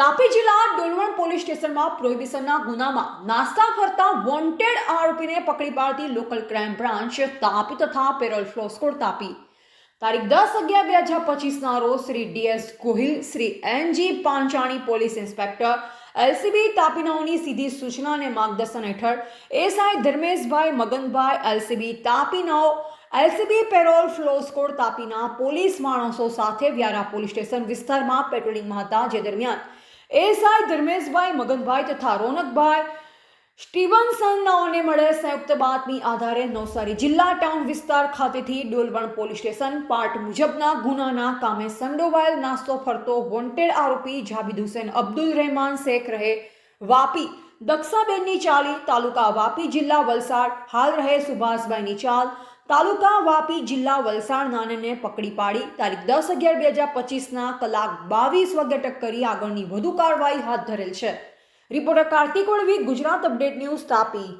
તાપી જિલ્લા ડોલવણ પોલીસ સ્ટેશનમાં પ્રોહિબિશનના ગુનામાં નાસ્તા ફરતા વોન્ટેડ આરોપીને પકડી પાડતી લોકલ ક્રાઇમ બ્રાન્ચ તાપી તથા પેરોલ ફ્લોસ્કોડ તાપી. તારીખ દસ અગિયાર બે હજાર પચીસના રોજ Shri DS Gohil, Shri NG Panchani police inspector LCB તાપીનાઓની સીધી સૂચના અને માર્ગદર્શન હેઠળ એસઆઈ ધર્મેશભાઈ મગનભાઈ એલસીબી તાપીનાઓ એલસીબી પેરોલ ફ્લોસ્કોડ તાપીના પોલીસ માણસો સાથે વ્યારા પોલીસ સ્ટેશન વિસ્તારમાં પેટ્રોલિંગમાં હતા જે દરમિયાન એસઆઈ ધર્મેશભાઈ, મગનભાઈ તથા રોનકભાઈ સ્ટીવનસનનાઓને મળે સંયુક્ત બાતમી આધારે નવસારી જિલ્લા ટાઉન વિસ્તાર ખાતેથી ડોલવણ પોલીસ સ્ટેશન પાર્ટ મુજબના ગુનાના કામે સંડોવાયેલ નાસ્તો ફરતો વોન્ટેડ આરોપી જાબિદ હુસેન અબ્દુલ રહેમાન શેખ રહે વાપી. દક્ષાબેનની ચાલી તાલુકા વાપી જિલ્લા વલસાડ. હાલ રહે સુભાષભાઈની ચાલ. તાલુકા વાપી જિલ્લા વલસાડ નાને પકડી પાડી. તારીખ દસ અગિયાર બે હજાર પચીસના કલાક બાવીસ વાગે અટક કરી આગળની વધુ કાર્યવાહી હાથ ધરેલ છે. Reporter Kartik Valvi Gujarat update news Tapi.